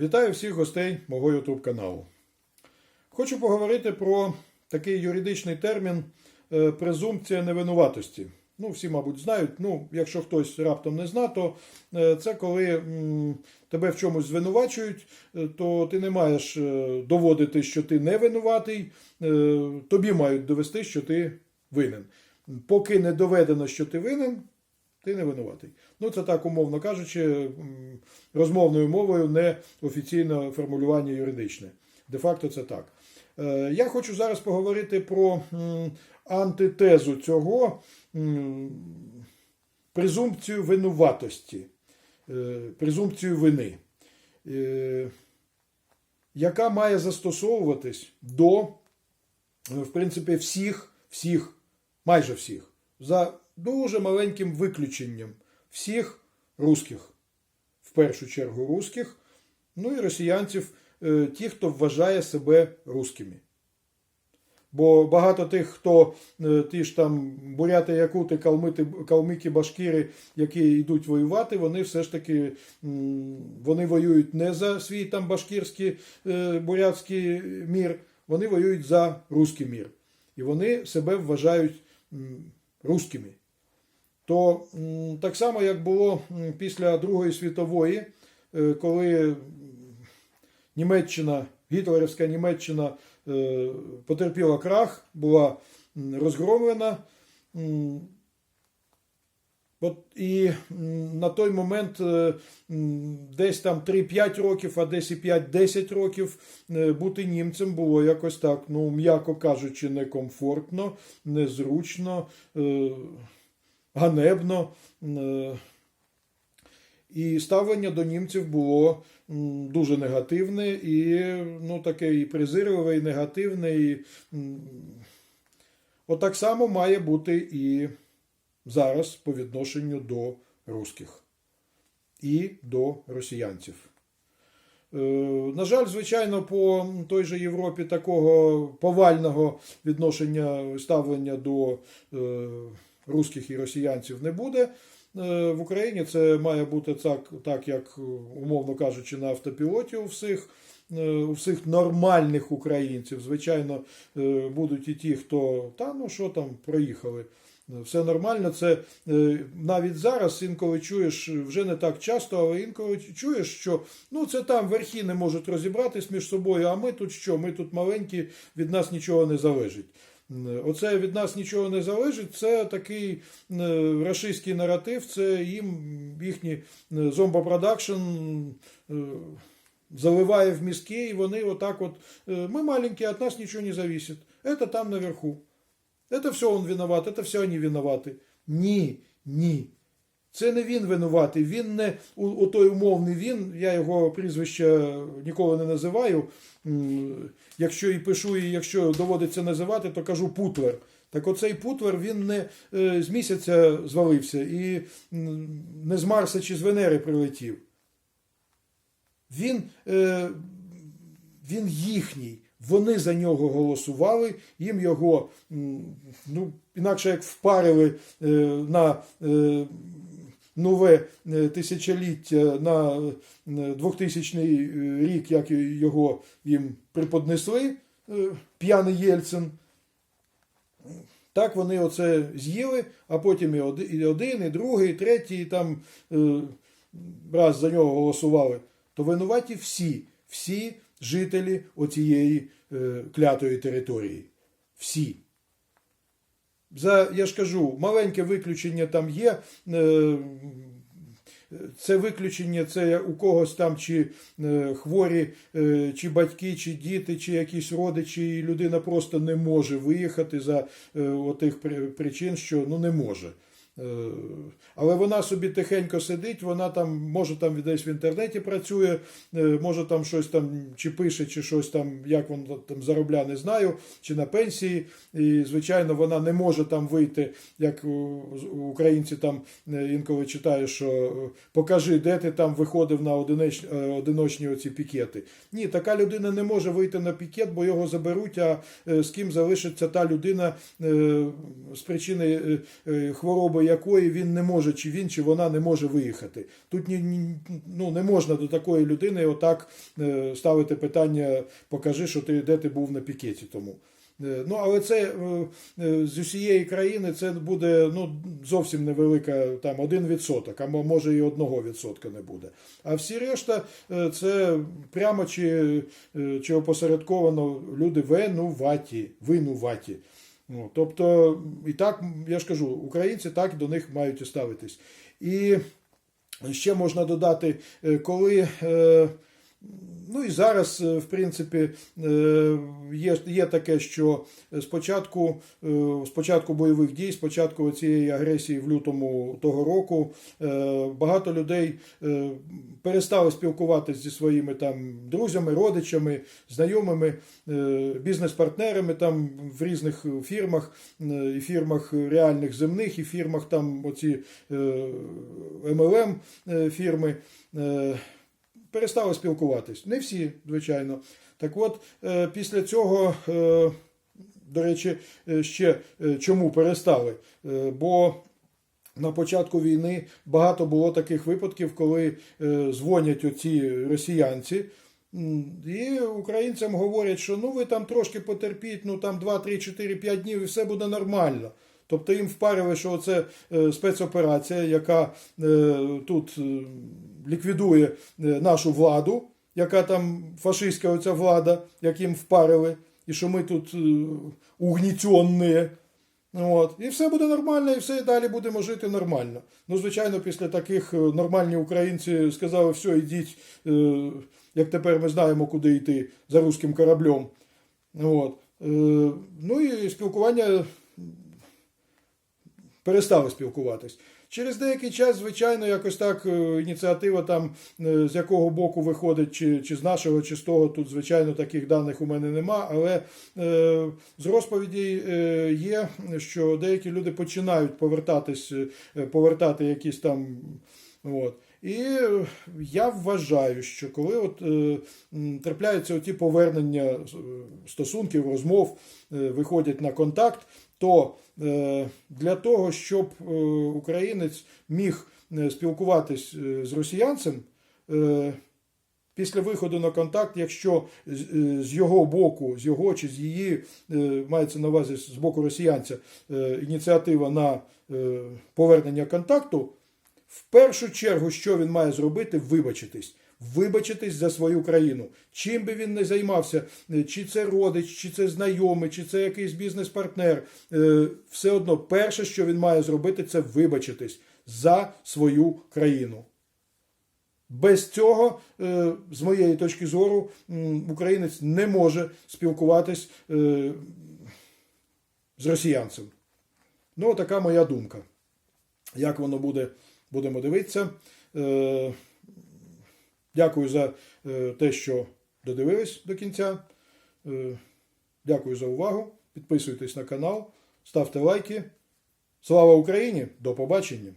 Вітаю всіх гостей мого YouTube каналу. Хочу поговорити про такий юридичний термін е, презумпція невинуватості. Ну, всі, мабуть, знають. Ну, якщо хтось раптом не зна, то е, це коли тебе в чомусь звинувачують, е, то ти не маєш доводити, що ти не винуватий, тобі мають довести, що ти винен. Поки не доведено, що ти винен, ти не винуватий. Ну, це так, умовно кажучи, розмовною мовою, не офіційне формулювання юридичне. Де-факто це так. Е, Я хочу зараз поговорити про антитезу цього презумпцію винуватості, е, презумпцію вини, е, яка має застосовуватись до, в принципі, всіх, всіх, майже всіх, за дуже маленьким виключенням всіх русських, в першу чергу русських, ну і росіянців, е, ті, хто вважає себе русскими. Бо багато тих, хто е, ті ж там буряти, якути, калмити, калмики, башкіри, які йдуть воювати, вони все ж таки вони воюють не за свій там башкірський е, бурятський мір, вони воюють за руський мір. І вони себе вважають русскими. То так само, як було після Другої світової, е, коли Німеччина, гітлерівська Німеччина е, потерпіла крах, була розгромлена. От і на той момент е, десь там 3-5 років, а десь і 5-10 років бути німцем було якось так, ну, м'яко кажучи, некомфортно, незручно, ганебно. Е, І ставлення до німців було дуже негативне, і ну, таке і презирливе, і негативне. І, Отак само має бути і зараз по відношенню до русських і до росіянців. Е, На жаль, звичайно, по той же Європі такого повального відношення ставлення до е, русських і росіянців не буде. Е, В Україні це має бути так, так як, умовно кажучи, на автопілоті у всіх. е, У всіх нормальних українців, звичайно, е, будуть і ті, хто та ну що там проїхали. Все нормально. Це навіть зараз інколи чуєш вже не так часто, але інколи чуєш, що ну це там верхи не можуть розібратись між собою. А ми тут що? Ми тут маленькі, від нас нічого не залежить. М, Оце від нас нічого не залежить. Це такий е, рашистський наратив. Це їм їхній зомбопродакшн заливає в мізки, і вони отак от. е, Ми маленькі, від нас нічого не зависит. Это там наверху. Это все он виноват, это все вони винуваті. Ні, ні. Це не він винуватий. Він не у, у той умовний він. Я його прізвище ніколи не називаю. Якщо і пишу, і якщо доводиться називати, то кажу Путлер. Так оцей Путлер він не е, з місяця звалився і не з Марса чи з Венери прилетів. Він, е, він їхній. Вони за нього голосували, їм його ну, інакше як впарили е, на нове е, тисячоліття на е, 2000 рік, як його їм приподнесли, е, п'яний Єльцин. Так вони оце з'їли, а потім і один, і другий, і третій, і там е, раз за нього голосували. То винуваті всі, всі жителі оцієї е, клятої території. Всі. За, я ж кажу, маленьке виключення там є. Е, це виключення, це у когось там чи е, хворі, е, чи батьки, чи діти, чи якісь родичі, і людина просто не може виїхати за отих причин, що ну не може. Е, Але вона собі тихенько сидить, вона там, може там десь в інтернеті працює, е, може там щось там чи пише, чи щось там, як вона там заробляє, не знаю, чи на пенсії. І, звичайно, вона не може там вийти, як українці там е, інколи читають, що покажи, де ти там виходив на одиночні оці пікети. Ні, така людина не може вийти на пікет, бо його заберуть, а з ким залишиться та людина з причини хвороби, якої він не може, чи він, чи вона не може виїхати. Тут ні, ну, не можна до такої людини отак е, ставити питання, покажи, що ти де ти був на пікеті тому. Е, Ну, але це е, з усієї країни це буде ну, зовсім невелика, там 1%, а може і 1% не буде. А всі решта це прямо чи, чи опосередковано люди винуваті. винуваті. Ну, тобто, і так, я ж кажу, українці так до них мають і ставитись. І ще можна додати, е, коли. е, Ну і зараз, е, в принципі, е, є, є таке, що спочатку, е, спочатку бойових дій, спочатку цієї агресії в лютому того року, багато людей перестали спілкуватися зі своїми там друзями, родичами, знайомими, бізнес-партнерами там в різних фірмах, і фірмах реальних земних, і фірмах там оці е, фірми. Перестали спілкуватись. Не всі, звичайно. Так от, е, після цього, е, до речі, е, ще чому перестали? Бо на початку війни багато було таких випадків, коли дзвонять оці росіянці. І українцям говорять, що ну ви там трошки потерпіть, ну там 2, 3, 4, 5 днів і все буде нормально. Тобто їм впарили, що це е, спецоперація, яка е, тут е, ліквідує нашу владу, яка там фашистська оця влада, як їм впарили, і що ми тут е. От. І все буде нормально, і все і далі будемо жити нормально. Ну, звичайно, після таких нормальні українці сказали, все, йдіть, як тепер ми знаємо, куди йти за руським кораблем. От. Ну і спілкування перестали спілкуватись. Через деякий час, звичайно, якось так е, ініціатива там е, з якого боку виходить, чи, чи з нашого, чи з того, тут, звичайно, таких даних у мене нема. Але е, з розповідей е, є, що деякі люди починають повертатись, повертати якісь там. От. І я вважаю, що коли от, е, трапляються оті повернення стосунків, розмов, е, виходять на контакт, то е, для того, щоб е, українець міг е, спілкуватись з росіянцем, після виходу на контакт, якщо з його боку, з його чи з її, мається на увазі з боку росіянця, ініціатива на повернення контакту, в першу чергу, що він має зробити, вибачитись. Вибачитись за свою країну. Чим би він не займався, е, чи це родич, чи це знайомий, чи це якийсь бізнес-партнер. е, Все одно, перше, що він має зробити, це вибачитись за свою країну. Без цього, е, з моєї точки зору, українець не може спілкуватись з росіянцем. Ну, така моя думка. Як воно буде, будемо дивитися. Дякую за е, те, що додивились до кінця. Е, Дякую за увагу. Підписуйтесь на канал, ставте лайки. Слава Україні! До побачення!